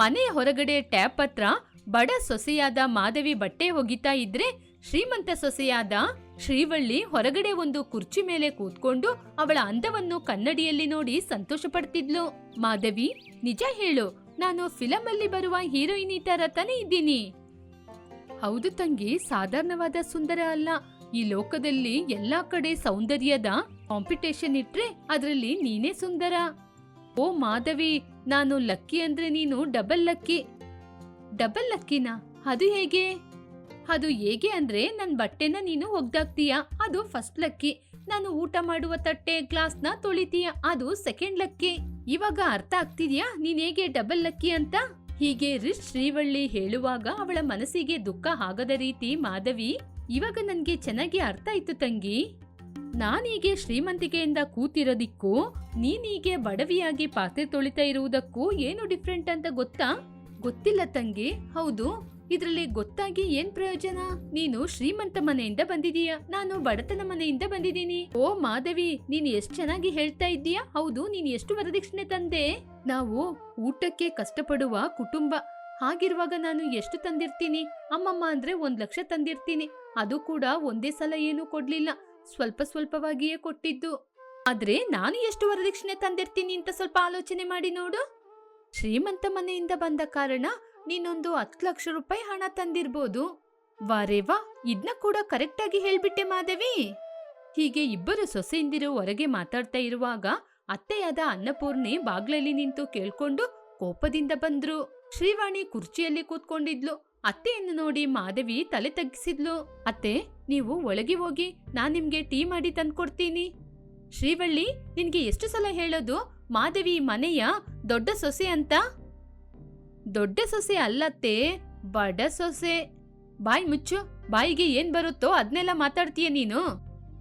ಮನೆಯ ಹೊರಗಡೆ ಟ್ಯಾಪ್ ಹತ್ರ ಬಡ ಸೊಸೆಯಾದ ಮಾಧವಿ ಬಟ್ಟೆ ಒಗಿತಾ ಇದ್ರೆ ಶ್ರೀಮಂತ ಸೊಸೆಯಾದ ಶ್ರೀವಳ್ಳಿ ಹೊರಗಡೆ ಒಂದು ಕುರ್ಚಿ ಮೇಲೆ ಕೂತ್ಕೊಂಡು ಅವಳ ಅಂದವನ್ನು ಕನ್ನಡಿಯಲ್ಲಿ ನೋಡಿ ಸಂತೋಷ ಪಡ್ತಿದ್ಲು ಮಾಧವಿ ನಿಜ ಹೇಳು, ನಾನು ಫಿಲಂ ಅಲ್ಲಿ ಬರುವ ಹೀರೋಯಿನಿ ತರ ತಾನೇ ಇದ್ದೀನಿ. ಹೌದು ತಂಗಿ, ಸಾಧಾರಣವಾದ ಸುಂದರ ಅಲ್ಲ. ಈ ಲೋಕದಲ್ಲಿ ಎಲ್ಲಾ ಕಡೆ ಸೌಂದರ್ಯದ ಕಾಂಪಿಟೇಷನ್ ಇಟ್ರೆ ಅದರಲ್ಲಿ ನೀನೇ ಸುಂದರ. ಓ ಮಾಧವಿ ನಾನು ಲಕ್ಕಿ ಅಂದ್ರೆ ನೀನು ಡಬಲ್ ಲಕ್ಕಿ. ಡಬಲ್ ಲಕ್ಕಿನ? ಅದು ಹೇಗೆ? ಅದು ಹೇಗೆ ಅಂದ್ರೆ ನನ್ನ ಬಟ್ಟೆನ ನೀನು ಒಗ್ದಾಕ್ತೀಯ? ಅದು ಫಸ್ಟ್ ಲಕ್ಕಿ. ನಾನು ಊಟ ಮಾಡುವ ತಟ್ಟೆ, ಗ್ಲಾಸ್ನ ತೊಳಿತೀಯ? ಅದು ಸೆಕೆಂಡ್ ಲಕ್ಕಿ. ಇವಾಗ ಅರ್ಥ ಆಗ್ತಿದ್ಯಾ? ನೀನ್ ಹೇಗೆ ಡಬಲ್ ಲಕ್ಕಿ ಅಂತ? ಹೀಗೆ ರಿಚ್ ಶ್ರೀವಳ್ಳಿ ಹೇಳುವಾಗ ಅವಳ ಮನಸ್ಸಿಗೆ ದುಃಖ ಆಗದ ರೀತಿ ಮಾಧವಿ, ಇವಾಗ ನನ್ಗೆ ಚೆನ್ನಾಗಿ ಅರ್ಥ ಆಯ್ತು ತಂಗಿ. ನಾನೀಗೆ ಶ್ರೀಮಂತಿಕೆಯಿಂದ ಕೂತಿರೋದಿಕ್ಕೂ ನೀನೀಗೆ ಬಡವಿಯಾಗಿ ಪಾತ್ರೆ ತೊಳಿತಾ ಇರುವುದಕ್ಕೂ ಏನು ಡಿಫ್ರೆಂಟ್ ಅಂತ ಗೊತ್ತಾ? ಗೊತ್ತಿಲ್ಲ ತಂಗಿ. ಹೌದು, ಇದ್ರಲ್ಲಿ ಗೊತ್ತಾಗಿ ಏನ್ ಪ್ರಯೋಜನ? ನೀನು ಶ್ರೀಮಂತ ಮನೆಯಿಂದ ಬಂದಿದೀಯ. ನಾನು ಬಡತನ ಮನೆಯಿಂದ ಬಂದಿದ್ದೀನಿ. ಓ ಮಾಧವಿ, ನೀನ್ ಎಷ್ಟ್ ಚೆನ್ನಾಗಿ ಹೇಳ್ತಾ ಇದ್ದೀಯಾ? ಹೌದು, ನೀನು ಎಷ್ಟು ವರದಕ್ಷಿಣೆ ತಂದೆ? ನಾವು ಊಟಕ್ಕೆ ಕಷ್ಟಪಡುವ ಕುಟುಂಬ. ಹಾಗಿರುವಾಗ ನಾನು ಎಷ್ಟು ತಂದಿರ್ತೀನಿ? ಅಮ್ಮಮ್ಮ ಅಂದ್ರೆ ಒಂದ್ ಲಕ್ಷ ತಂದಿರ್ತೀನಿ. ಅದು ಕೂಡ ಒಂದೇ ಸಲ ಏನು ಕೊಡ್ಲಿಲ್ಲ. ಸ್ವಲ್ಪ ಸ್ವಲ್ಪವಾಗಿಯೇ ಕೊಟ್ಟಿದ್ದು. ಆದ್ರೆ ನಾನು ಎಷ್ಟು ವರದಕ್ಷಿಣೆ ತಂದಿರ್ತೀನಿ ಅಂತ ಸ್ವಲ್ಪ ಆಲೋಚನೆ ಮಾಡಿ ನೋಡು. ಶ್ರೀಮಂತ ಮನೆಯಿಂದ ಬಂದ ಕಾರಣ ನೀನೊಂದು ಹತ್ತು ಲಕ್ಷ ರೂಪಾಯಿ ಹಣ ತಂದಿರ್ಬೋದು. ವಾರೇವಾ ಇದನ್ನ ಇದ್ನ ಕೂಡ ಕರೆಕ್ಟಾಗಿ ಹೇಳ್ಬಿಟ್ಟೆ ಮಾಧವಿ. ಹೀಗೆ ಇಬ್ಬರು ಸೊಸೆಯಿಂದಿರು ಹೊರಗೆ ಮಾತಾಡ್ತಾ ಇರುವಾಗ ಅತ್ತೆಯಾದ ಅನ್ನಪೂರ್ಣೆ ಬಾಗ್ಲಲ್ಲಿ ನಿಂತು ಕೇಳ್ಕೊಂಡು ಕೋಪದಿಂದ ಬಂದ್ರು. ಶ್ರೀವಾಣಿ ಕುರ್ಚಿಯಲ್ಲಿ ಕೂತ್ಕೊಂಡಿದ್ಲು. ಅತ್ತೆಯನ್ನು ನೋಡಿ ಮಾಧವಿ ತಲೆ ತಗ್ಗಿಸಿದ್ಲು. ಅತ್ತೆ, ನೀವು ಒಳಗೆ ಹೋಗಿ, ನಾನ್ ನಿಮ್ಗೆ ಟೀ ಮಾಡಿ ತಂದ್ಕೊಡ್ತೀನಿ. ಶ್ರೀವಳ್ಳಿ, ನಿನ್ಗೆ ಎಷ್ಟು ಸಲ ಹೇಳೋದು? ಮಾಧವಿ ಮನೆಯ ದೊಡ್ಡ ಸೊಸೆ ಅಂತ? ದೊಡ್ಡ ಸೊಸೆ ಅಲ್ಲತ್ತೆ, ಬಡ ಸೊಸೆ. ಬಾಯ್ ಮುಚ್ಚು, ಬಾಯಿಗೆ ಏನ್ ಬರುತ್ತೋ ಅದ್ನೆಲ್ಲ ಮಾತಾಡ್ತೀಯ ನೀನು?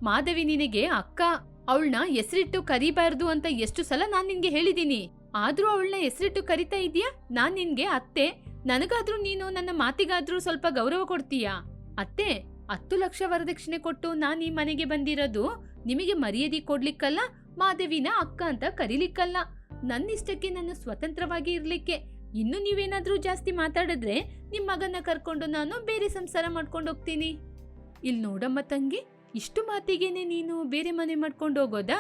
ಮಾಧವಿ ನಿನಗೆ ಅಕ್ಕ ಅವಳನ್ನ ಹೆಸರಿಟ್ಟು ಕರಿಬಾರ್ದು ಅಂತ ಎಷ್ಟು ಸಲ ನಾನ್ ನಿನ್ಗೆ ಹೇಳಿದೀನಿ ಆದ್ರೂ ಅವಳನ್ನ ಹೆಸರಿಟ್ಟು ಕರಿತಾ ಇದೀಯಾ ನಾನ್ ನಿನ್ಗೆ ಅತ್ತೆ ನನಗಾದ್ರೂ ನೀನು ನನ್ನ ಮಾತಿಗಾದ್ರೂ ಸ್ವಲ್ಪ ಗೌರವ ಕೊಡ್ತೀಯಾ? ಅತ್ತೆ, ಹತ್ತು ಲಕ್ಷ ವರದಕ್ಷಿಣೆ ಕೊಟ್ಟು ನಾನು ಈ ಮನೆಗೆ ಬಂದಿರೋದು ನಿಮಗೆ ಮರ್ಯಾದೆ ಕೊಡ್ಲಿಕ್ಕಲ್ಲ ಮಾಧವಿನ ಅಕ್ಕ ಅಂತ ಕರೀಲಿಕ್ಕಲ್ಲ. ನನ್ನಿಷ್ಟಕ್ಕೆ ನಾನು ಸ್ವತಂತ್ರವಾಗಿ ಇರ್ಲಿಕ್ಕೆ. ಇನ್ನು ನೀವೇನಾದ್ರೂ ಜಾಸ್ತಿ ಮಾತಾಡಿದ್ರೆ ನಿಮ್ಮ ಮಗನ ಕರ್ಕೊಂಡು ನಾನು ಬೇರೆ ಸಂಸಾರ ಮಾಡ್ಕೊಂಡು ಹೋಗ್ತೀನಿ. ಇಲ್ಲಿ ನೋಡಮ್ಮ ತಂಗಿ, ಇಷ್ಟು ಮಾತಿಗೇನೆ ನೀನು ಬೇರೆ ಮನೆ ಮಾಡ್ಕೊಂಡು ಹೋಗೋದಾ?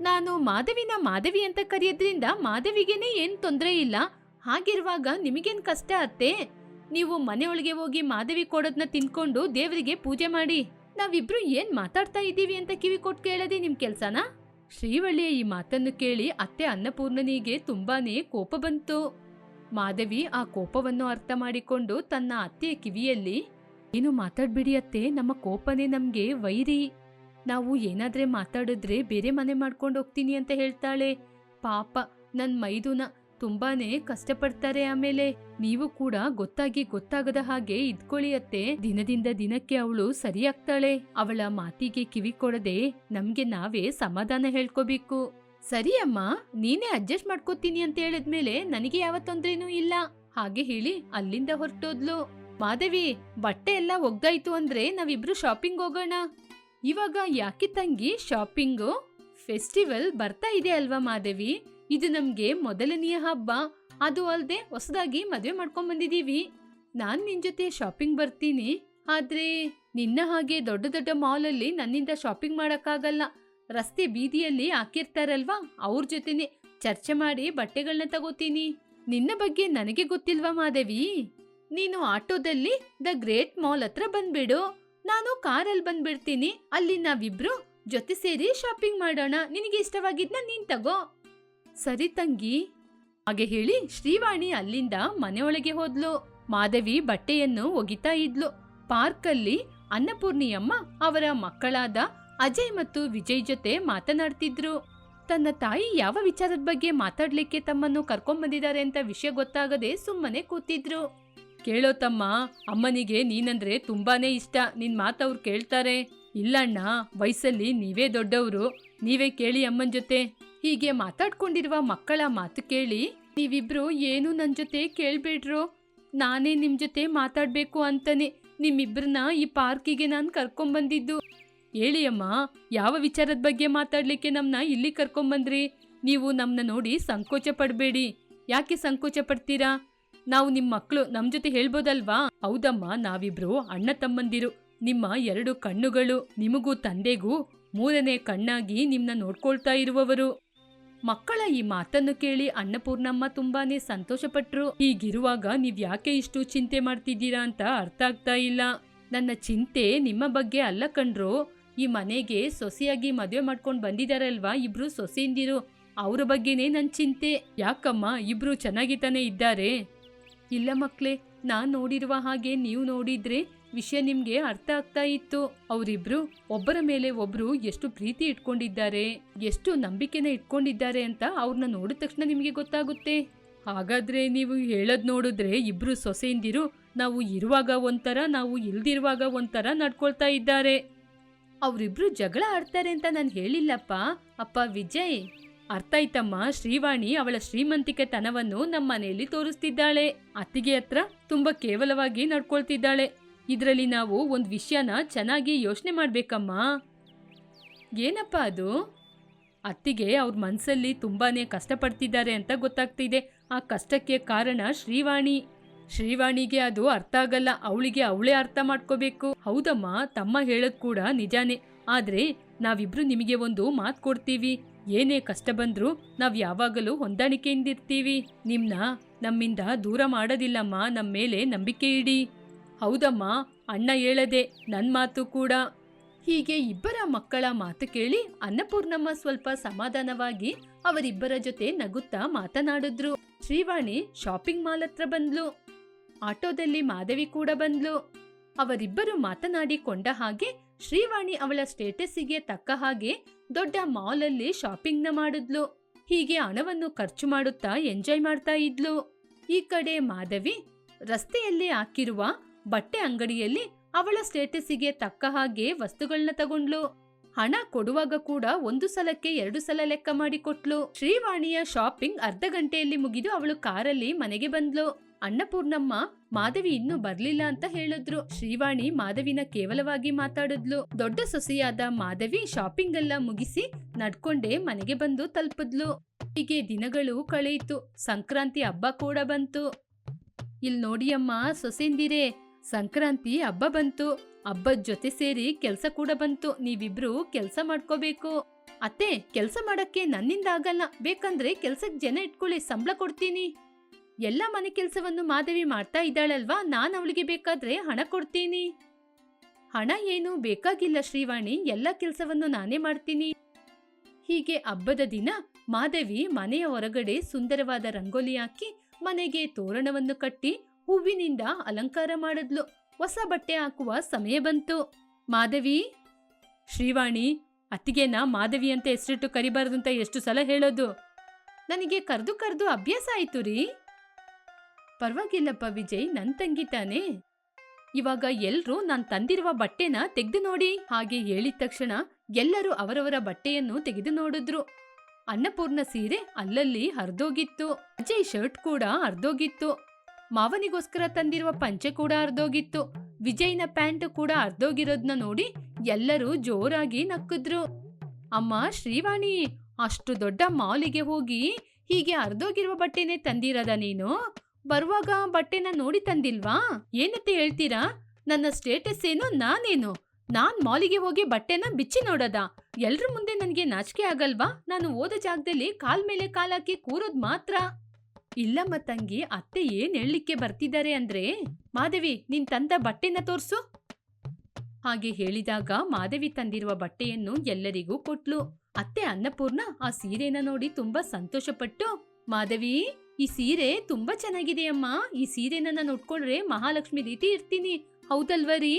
ನಾನು ಮಾಧವಿನ ಮಾಧವಿ ಅಂತ ಕರೆಯೋದ್ರಿಂದ ಮಾಧವಿಗೇನೆ ಏನು ತೊಂದರೆ ಇಲ್ಲ. ಹಾಗಿರುವಾಗ ನಿಮಗೇನ್ ಕಷ್ಟ ಅತ್ತೆ? ನೀವು ಮನೆಯೊಳಗೆ ಹೋಗಿ ಮಾಧವಿ ಕೊಡೋದ್ನ ತಿನ್ಕೊಂಡು ದೇವರಿಗೆ ಪೂಜೆ ಮಾಡಿ. ನಾವಿಬ್ರು ಏನ್ ಮಾತಾಡ್ತಾ ಇದ್ದೀವಿ ಅಂತ ಕಿವಿ ಕೊಟ್ಟು ಕೇಳದೆ ನಿಮ್ ಕೆಲ್ಸನಾ? ಶ್ರೀವಳ್ಳಿಯ ಈ ಮಾತನ್ನು ಕೇಳಿ ಅತ್ತೆ ಅನ್ನಪೂರ್ಣನಿಗೆ ತುಂಬಾನೇ ಕೋಪ ಬಂತು. ಮಾಧವಿ ಆ ಕೋಪವನ್ನು ಅರ್ಥ ಮಾಡಿಕೊಂಡು ತನ್ನ ಅತ್ತೆಯ ಕಿವಿಯಲ್ಲಿ, ಏನು ಮಾತಾಡ್ಬಿಡಿ ಅತ್ತೆ, ನಮ್ಮ ಕೋಪನೇ ನಮ್ಗೆ ವೈರಿ. ನಾವು ಏನಾದ್ರೆ ಮಾತಾಡಿದ್ರೆ ಬೇರೆ ಮನೆ ಮಾಡ್ಕೊಂಡು ಹೋಗ್ತೀನಿ ಅಂತ ಹೇಳ್ತಾಳೆ. ಪಾಪ, ನನ್ ಮೈದುನ ತುಂಬಾನೇ ಕಷ್ಟಪಡ್ತಾರೆ ಆಮೇಲೆ ನೀವು ಕೂಡ ಗೊತ್ತಾಗಿ ಗೊತ್ತಾಗದ ಹಾಗೆ ಇದ್ಕೊಳಿಯತ್ತೆ ದಿನದಿಂದ ದಿನಕ್ಕೆ ಅವಳು ಸರಿಯಾಗ್ತಾಳೆ. ಅವಳ ಮಾತಿಗೆ ಕಿವಿ ಕೊಡದೆ ನಮ್ಗೆ ನಾವೇ ಸಮಾಧಾನ ಹೇಳ್ಕೋಬೇಕು. ಸರಿ ಅಮ್ಮ, ನೀನೇ ಅಡ್ಜಸ್ಟ್ ಮಾಡ್ಕೋತೀನಿ ಅಂತ ಹೇಳಿದ್ಮೇಲೆ ನನಗೆ ಯಾವ ತೊಂದ್ರೆನೂ ಇಲ್ಲ. ಹಾಗೆ ಹೇಳಿ ಅಲ್ಲಿಂದ ಹೊರಟೋದ್ಲು. ಮಾಧವಿ, ಬಟ್ಟೆ ಎಲ್ಲ ಒಗ್ಗಾಯ್ತು ಅಂದ್ರೆ ನಾವಿಬ್ರು ಶಾಪಿಂಗ್ ಹೋಗೋಣ. ಇವಾಗ ಯಾಕೆ ತಂಗಿ, ಶಾಪಿಂಗು? ಫೆಸ್ಟಿವಲ್ ಬರ್ತಾ ಇದೆ ಅಲ್ವಾ ಮಾಧವಿ? ಇದು ನಮ್ಗೆ ಮೊದಲನೆಯ ಹಬ್ಬ. ಅದು ಅಲ್ಲದೆ ಹೊಸದಾಗಿ ಮದುವೆ ಮಾಡ್ಕೊಂಡ್ ಬಂದಿದ್ದೀವಿ ನಾನ್ ನಿನ್ ಜೊತೆ ಶಾಪಿಂಗ್ ಬರ್ತೀನಿ. ಆದ್ರೆ ನಿನ್ನ ಹಾಗೆ ದೊಡ್ಡ ದೊಡ್ಡ ಮಾಲ್ ಅಲ್ಲಿ ನನ್ನಿಂದ ಶಾಪಿಂಗ್ ಮಾಡಕ್ಕಾಗಲ್ಲ. ರಸ್ತೆ ಬೀದಿಯಲ್ಲಿ ಹಾಕಿರ್ತಾರಲ್ವಾ? ಅವ್ರ ಜೊತೆನೆ ಚರ್ಚೆ ಮಾಡಿ ಬಟ್ಟೆಗಳನ್ನ ತಗೋತೀನಿ. ನಿನ್ನ ಬಗ್ಗೆ ನನಗೆ ಗೊತ್ತಿಲ್ವಾ ಮಾದೇವಿ? ನೀನು ಆಟೋದಲ್ಲಿ ದ ಗ್ರೇಟ್ ಮಾಲ್ ಹತ್ರ ಬಂದ್ಬಿಡು. ನಾನು ಕಾರಲ್ಲಿ ಬಂದ್ಬಿಡ್ತೀನಿ. ಅಲ್ಲಿ ನಾವಿಬ್ರು ಜೊತೆ ಸೇರಿ ಶಾಪಿಂಗ್ ಮಾಡೋಣ. ನಿನಗೆ ಇಷ್ಟವಾಗಿದ್ನ ನೀನ್ ತಗೋ. ಸರಿ ತಂಗಿ. ಹಾಗೆ ಹೇಳಿ ಶ್ರೀವಾಣಿ ಅಲ್ಲಿಂದ ಮನೆಯೊಳಗೆ ಹೋದ್ಲು. ಮಾಧವಿ ಬಟ್ಟೆಯನ್ನು ಒಗಿತಾ ಇದ್ಲು. ಪಾರ್ಕಲ್ಲಿ ಅನ್ನಪೂರ್ಣಿಯಮ್ಮ ಅವರ ಮಕ್ಕಳಾದ ಅಜಯ್ ಮತ್ತು ವಿಜಯ್ ಜೊತೆ ಮಾತನಾಡ್ತಿದ್ರು. ತನ್ನ ತಾಯಿ ಯಾವ ವಿಚಾರದ ಬಗ್ಗೆ ಮಾತಾಡ್ಲಿಕ್ಕೆ ತಮ್ಮನ್ನು ಕರ್ಕೊಂಡ್ಬಂದಿದ್ದಾರೆ ಅಂತ ವಿಷಯ ಗೊತ್ತಾಗದೆ ಸುಮ್ಮನೆ ಕೂತಿದ್ರು. ಕೇಳೋ ತಮ್ಮ, ಅಮ್ಮನಿಗೆ ನೀನಂದ್ರೆ ತುಂಬಾನೇ ಇಷ್ಟ. ನಿನ್ ಮಾತವ್ರು ಕೇಳ್ತಾರೆ. ಇಲ್ಲಣ್ಣ, ವಯಸ್ಸಲ್ಲಿ ನೀವೇ ದೊಡ್ಡವರು. ನೀವೇ ಕೇಳಿ ಅಮ್ಮನ್ ಜೊತೆ. ಹೀಗೆ ಮಾತಾಡ್ಕೊಂಡಿರುವ ಮಕ್ಕಳ ಮಾತು ಕೇಳಿ ನೀವಿಬ್ರು ಏನು ನನ್ನ ಜೊತೆ ಕೇಳ್ಬೇಡ್ರು? ನಾನೇ ನಿಮ್ ಜೊತೆ ಮಾತಾಡ್ಬೇಕು ಅಂತಾನೆ ನಿಮ್ಮಿಬ್ರನ್ನ ಈ ಪಾರ್ಕಿಗೆ ನಾನು ಕರ್ಕೊಂಬಂದಿದ್ದು. ಹೇಳಿ ಅಮ್ಮ, ಯಾವ ವಿಚಾರದ ಬಗ್ಗೆ ಮಾತಾಡ್ಲಿಕ್ಕೆ ನಮ್ನ ಇಲ್ಲಿ ಕರ್ಕೊಂಬಂದ್ರಿ? ನೀವು ನಮ್ನ ನೋಡಿ ಸಂಕೋಚ ಪಡಬೇಡಿ. ಯಾಕೆ ಸಂಕೋಚ ಪಡ್ತೀರಾ? ನಾವು ನಿಮ್ ಮಕ್ಕಳು ನಮ್ಮ ಜೊತೆ ಹೇಳ್ಬೋದಲ್ವಾ? ಹೌದಮ್ಮ, ನಾವಿಬ್ರು ಅಣ್ಣ ತಮ್ಮಂದಿರು. ನಿಮ್ಮ ಎರಡು ಕಣ್ಣುಗಳು, ನಿಮಗೂ ತಂದೆಗೂ ಮೂರನೇ ಕಣ್ಣಾಗಿ ನಿಮ್ನ ನೋಡ್ಕೊಳ್ತಾ ಇರುವವರು. ಮಕ್ಕಳ ಈ ಮಾತನ್ನು ಕೇಳಿ ಅನ್ನಪೂರ್ಣಮ್ಮ ತುಂಬಾನೇ ಸಂತೋಷಪಟ್ರು. ಹೀಗಿರುವಾಗ ನೀವ್ ಯಾಕೆ ಇಷ್ಟು ಚಿಂತೆ ಮಾಡ್ತಿದ್ದೀರಾ ಅಂತ ಅರ್ಥ ಆಗ್ತಾ ಇಲ್ಲ. ನನ್ನ ಚಿಂತೆ ನಿಮ್ಮ ಬಗ್ಗೆ ಅಲ್ಲ ಕಣ್ರು. ಈ ಮನೆಗೆ ಸೊಸೆಯಾಗಿ ಮದುವೆ ಮಾಡ್ಕೊಂಡು ಬಂದಿದಾರಲ್ವಾ ಇಬ್ರು ಸೊಸೆಯಿಂದಿರು. ಅವ್ರ ಬಗ್ಗೆನೇ ನನ್ನ ಚಿಂತೆ. ಯಾಕಮ್ಮ ಇಬ್ರು ಚೆನ್ನಾಗಿ ತಾನೇ ಇದ್ದಾರೆ? ಇಲ್ಲ ಮಕ್ಳೇ, ನಾನು ನೋಡಿರುವ ಹಾಗೆ ನೀವು ನೋಡಿದ್ರೆ ವಿಷಯ ನಿಮ್ಗೆ ಅರ್ಥ ಆಗ್ತಾ ಇತ್ತು. ಅವರಿಬ್ರು ಒಬ್ಬರ ಮೇಲೆ ಒಬ್ರು ಎಷ್ಟು ಪ್ರೀತಿ ಇಟ್ಕೊಂಡಿದ್ದಾರೆ, ಎಷ್ಟು ನಂಬಿಕೆನ ಇಟ್ಕೊಂಡಿದ್ದಾರೆ ಅಂತ ಅವ್ರನ್ನ ನೋಡಿದ ತಕ್ಷಣ ನಿಮಗೆ ಗೊತ್ತಾಗುತ್ತೆ. ಹಾಗಾದ್ರೆ ನೀವು ಹೇಳದ್ ನೋಡಿದ್ರೆ ಇಬ್ರು ಸೊಸೆಯಿಂದಿರು ನಾವು ಇರುವಾಗ ಒಂಥರ, ನಾವು ಇಲ್ದಿರುವಾಗ ಒಂಥರ ನಡ್ಕೊಳ್ತಾ ಇದ್ದಾರೆ. ಅವರಿಬ್ರು ಜಗಳ ಆಡ್ತಾರೆ ಅಂತ ನಾನು ಹೇಳಿಲ್ಲಪ್ಪ. ಅಪ್ಪ ವಿಜಯ್, ಅರ್ಥ ಆಯ್ತಮ್ಮ. ಶ್ರೀವಾಣಿ ಅವಳ ಶ್ರೀಮಂತಿಕೆ ತನವನ್ನು ನಮ್ಮ ಮನೆಯಲ್ಲಿ ತೋರಿಸ್ತಿದ್ದಾಳೆ. ಅತ್ತಿಗೆ ಹತ್ರ ತುಂಬಾ ಕೇವಲವಾಗಿ ನಡ್ಕೊಳ್ತಿದ್ದಾಳೆ. ಇದರಲ್ಲಿ ನಾವು ಒಂದು ವಿಷಯನ ಚೆನ್ನಾಗಿ ಯೋಚನೆ ಮಾಡ್ಬೇಕಮ್ಮ. ಏನಪ್ಪ ಅದು? ಅತ್ತಿಗೆ ಅವ್ರ ಮನಸ್ಸಲ್ಲಿ ತುಂಬಾನೇ ಕಷ್ಟಪಡ್ತಿದ್ದಾರೆ ಅಂತ ಗೊತ್ತಾಗ್ತಿದೆ. ಆ ಕಷ್ಟಕ್ಕೆ ಕಾರಣ ಶ್ರೀವಾಣಿ. ಶ್ರೀವಾಣಿಗೆ ಅದು ಅರ್ಥ ಆಗಲ್ಲ, ಅವಳಿಗೆ ಅವಳೇ ಅರ್ಥ ಮಾಡ್ಕೋಬೇಕು. ಹೌದಮ್ಮ, ತಮ್ಮ ಹೇಳದ್ ಕೂಡ ನಿಜಾನೇ. ಆದ್ರೆ ನಾವಿಬ್ರು ನಿಮಗೆ ಒಂದು ಮಾತು ಕೊಡ್ತೀವಿ. ಏನೇ ಕಷ್ಟ ಬಂದ್ರೂ ನಾವ್ ಯಾವಾಗಲೂ ಹೊಂದಾಣಿಕೆಯಿಂದಿರ್ತೀವಿ. ನಿಮ್ನ ನಮ್ಮಿಂದ ದೂರ ಮಾಡೋದಿಲ್ಲಮ್ಮ ನಮ್ಮ ಮೇಲೆ ನಂಬಿಕೆ ಇಡಿ. ಹೌದಮ್ಮ, ಅಣ್ಣ ಹೇಳದೆ ನನ್ನ ಮಾತು ಕೂಡ. ಹೀಗೆ ಇಬ್ಬರ ಮಕ್ಕಳ ಮಾತು ಕೇಳಿ ಅನ್ನಪೂರ್ಣಮ್ಮ ಸ್ವಲ್ಪ ಸಮಾಧಾನವಾಗಿ ಅವರಿಬ್ಬರ ಜೊತೆ ನಗುತ್ತಾ ಮಾತನಾಡಿದ್ರು. ಶ್ರೀವಾಣಿ ಶಾಪಿಂಗ್ ಮಾಲ್ ಹತ್ರ ಬಂದ್ಲು. ಆಟೋದಲ್ಲಿ ಮಾಧವಿ ಕೂಡ ಬಂದ್ಲು. ಅವರಿಬ್ಬರು ಮಾತನಾಡಿಕೊಂಡ ಹಾಗೆ ಶ್ರೀವಾಣಿ ಅವಳ ಸ್ಟೇಟಸ್ಸಿಗೆ ತಕ್ಕ ಹಾಗೆ ದೊಡ್ಡ ಮಾಲ್ ಅಲ್ಲಿ ಶಾಪಿಂಗ್ನ ಮಾಡಿದ್ಲು. ಹೀಗೆ ಹಣವನ್ನು ಖರ್ಚು ಮಾಡುತ್ತಾ ಎಂಜಾಯ್ ಮಾಡ್ತಾ ಇದ್ಲು. ಈ ಕಡೆ ಮಾಧವಿ ರಸ್ತೆಯಲ್ಲಿ ಹಾಕಿರುವ ಬಟ್ಟೆ ಅಂಗಡಿಯಲ್ಲಿ ಅವಳ ಸ್ಟೇಟಸ್ಸಿಗೆ ತಕ್ಕ ಹಾಗೆ ವಸ್ತುಗಳನ್ನ ತಗೊಂಡ್ಲು. ಹಣ ಕೊಡುವಾಗ ಕೂಡ ಒಂದು ಸಲಕ್ಕೆ ಎರಡು ಸಲ ಲೆಕ್ಕ ಮಾಡಿ ಕೊಟ್ಲು ಶ್ರೀವಾಣಿಯ ಶಾಪಿಂಗ್ ಅರ್ಧ ಗಂಟೆಯಲ್ಲಿ ಮುಗಿದು ಅವಳು ಕಾರಲ್ಲಿ ಮನೆಗೆ ಬಂದ್ಲು. ಅನ್ನಪೂರ್ಣಮ್ಮ, ಮಾಧವಿ ಇನ್ನೂ ಬರ್ಲಿಲ್ಲ ಅಂತ ಹೇಳಿದ್ರು. ಶ್ರೀವಾಣಿ ಮಾಧವಿನ ಕೇವಲವಾಗಿ ಮಾತಾಡಿದ್ಲು. ದೊಡ್ಡ ಸೊಸೆಯಾದ ಮಾಧವಿ ಶಾಪಿಂಗ್ ಎಲ್ಲ ಮುಗಿಸಿ ನಡ್ಕೊಂಡೇ ಮನೆಗೆ ಬಂದು ತಲುಪಿದ್ಲು. ಹೀಗೆ ದಿನಗಳು ಕಳೆಯಿತು. ಸಂಕ್ರಾಂತಿ ಹಬ್ಬ ಕೂಡ ಬಂತು. ಇಲ್ ನೋಡಿಯಮ್ಮ ಸೊಸೆಂದಿರೇ ಸಂಕ್ರಾಂತಿ ಹಬ್ಬ ಬಂತು. ಹಬ್ಬದ ಜೊತೆ ಸೇರಿ ಕೆಲ್ಸ ಕೂಡ ಬಂತು. ನೀವಿಬ್ರು ಕೆಲ್ಸ ಮಾಡ್ಕೋಬೇಕು. ಅತ್ತೆ, ಕೆಲ್ಸ ಮಾಡಕ್ಕೆ ನನ್ನಿಂದ ಆಗಲ್ಲ. ಬೇಕಂದ್ರೆ ಕೆಲ್ಸಕ್ ಜನ ಇಟ್ಕೊಳ್ಳಿ, ಸಂಬಳ ಕೊಡ್ತೀನಿ. ಎಲ್ಲ ಮನೆ ಕೆಲಸವನ್ನು ಮಾಧವಿ ಮಾಡ್ತಾ ಇದ್ದಾಳಲ್ವಾ? ನಾನು ಅವಳಿಗೆ ಬೇಕಾದ್ರೆ ಹಣ ಕೊಡ್ತೀನಿ. ಹಣ ಏನು ಬೇಕಾಗಿಲ್ಲ ಶ್ರೀವಾಣಿ. ಎಲ್ಲ ಕೆಲಸವನ್ನು ನಾನೇ ಮಾಡ್ತೀನಿ. ಹೀಗೆ ಹಬ್ಬದ ದಿನ ಮಾಧವಿ ಮನೆಯ ಹೊರಗಡೆ ಸುಂದರವಾದ ರಂಗೋಲಿ ಹಾಕಿ ಮನೆಗೆ ತೋರಣವನ್ನು ಕಟ್ಟಿ ಹೂವಿನಿಂದ ಅಲಂಕಾರ ಮಾಡಿದ್ಲು. ಹೊಸ ಬಟ್ಟೆ ಹಾಕುವ ಸಮಯ ಬಂತು. ಮಾಧವಿ? ಶ್ರೀವಾಣಿ, ಅತ್ತಿಗೆನ ಮಾಧವಿ ಅಂತ ಹೆಸರಿಟ್ಟು ಕರಿಬಾರ್ದು ಅಂತ ಎಷ್ಟು ಸಲ ಹೇಳೋದು? ನನಗೆ ಕರ್ದು ಕರ್ದು ಅಭ್ಯಾಸ ಆಯ್ತು ರೀ. ಪರವಾಗಿಲ್ಲಪ್ಪ ವಿಜಯ್, ನನ್ ತಂಗಿ ತಾನೇ. ಇವಾಗ ಎಲ್ರೂ ನಾನ್ ತಂದಿರುವ ಬಟ್ಟೆನ ತೆಗೆದು ನೋಡಿ. ಹಾಗೆ ಹೇಳಿದ ತಕ್ಷಣ ಎಲ್ಲರೂ ಅವರವರ ಬಟ್ಟೆಯನ್ನು ತೆಗೆದು ನೋಡಿದ್ರು. ಅನ್ನಪೂರ್ಣ ಸೀರೆ ಅಲ್ಲಲ್ಲಿ ಹರಿದೋಗಿತ್ತು. ಅಜಯ್ ಶರ್ಟ್ ಕೂಡ ಹರಿದೋಗಿತ್ತು. ಮಾವನಿಗೋಸ್ಕರ ತಂದಿರುವ ಪಂಚೆ ಕೂಡ ಅರ್ಧೋಗಿತ್ತು ವಿಜಯ್ನ ಪ್ಯಾಂಟ್ ಕೂಡ ಅರ್ಧೋಗಿರೋದ್ನ ನೋಡಿ ಎಲ್ಲರೂ ಜೋರಾಗಿ ನಕ್ಕಿದ್ರು. ಅಮ್ಮ, ಶ್ರೀವಾಣಿ, ಅಷ್ಟು ದೊಡ್ಡ ಮಾಲಿಗೆ ಹೋಗಿ ಹೀಗೆ ಅರ್ಧೋಗಿರುವ ಬಟ್ಟೆನೆ ತಂದಿರದ ನೀನು? ಬರುವಾಗ ಬಟ್ಟೆನ ನೋಡಿ ತಂದಿಲ್ವಾ? ಏನಂತ ಹೇಳ್ತೀರಾ? ನನ್ನ ಸ್ಟೇಟಸ್ ಏನು, ನಾನೇನು? ನಾನ್ ಮಾಲಿಗೆ ಹೋಗಿ ಬಟ್ಟೆನ ಬಿಚ್ಚಿ ನೋಡದ? ಎಲ್ರ ಮುಂದೆ ನನಗೆ ನಾಚಿಕೆ ಆಗಲ್ವಾ? ನಾನು ಓದ ಜಾಗದಲ್ಲಿ ಕಾಲ್ ಮೇಲೆ ಕಾಲಾಕಿ ಕೂರೋದ್ ಮಾತ್ರ. ಇಲ್ಲಮ್ಮ ತಂಗಿ, ಅತ್ತೆ ಏನ್ ಹೇಳಲಿಕ್ಕೆ ಬರ್ತಿದ್ದಾರೆ ಅಂದ್ರೆ ಮಾಧವಿ ನೀನ್ ತಂದ ಬಟ್ಟೆನ ತೋರ್ಸು. ಹಾಗೆ ಹೇಳಿದಾಗ ಮಾಧವಿ ತಂದಿರುವ ಬಟ್ಟೆಯನ್ನು ಎಲ್ಲರಿಗೂ ಕೊಟ್ಲು. ಅತ್ತೆ ಅನ್ನಪೂರ್ಣ ಆ ಸೀರೆನ ನೋಡಿ ತುಂಬಾ ಸಂತೋಷಪಟ್ಟು ಮಾಧವಿ ಈ ಸೀರೆ ತುಂಬಾ ಚೆನ್ನಾಗಿದೆ ಅಮ್ಮ. ಈ ಸೀರೆನ ನಾನು ಉಟ್ಕೊಂಡ್ರೆ ಮಹಾಲಕ್ಷ್ಮಿ ರೀತಿ ಇರ್ತೀನಿ. ಹೌದಲ್ವರಿ?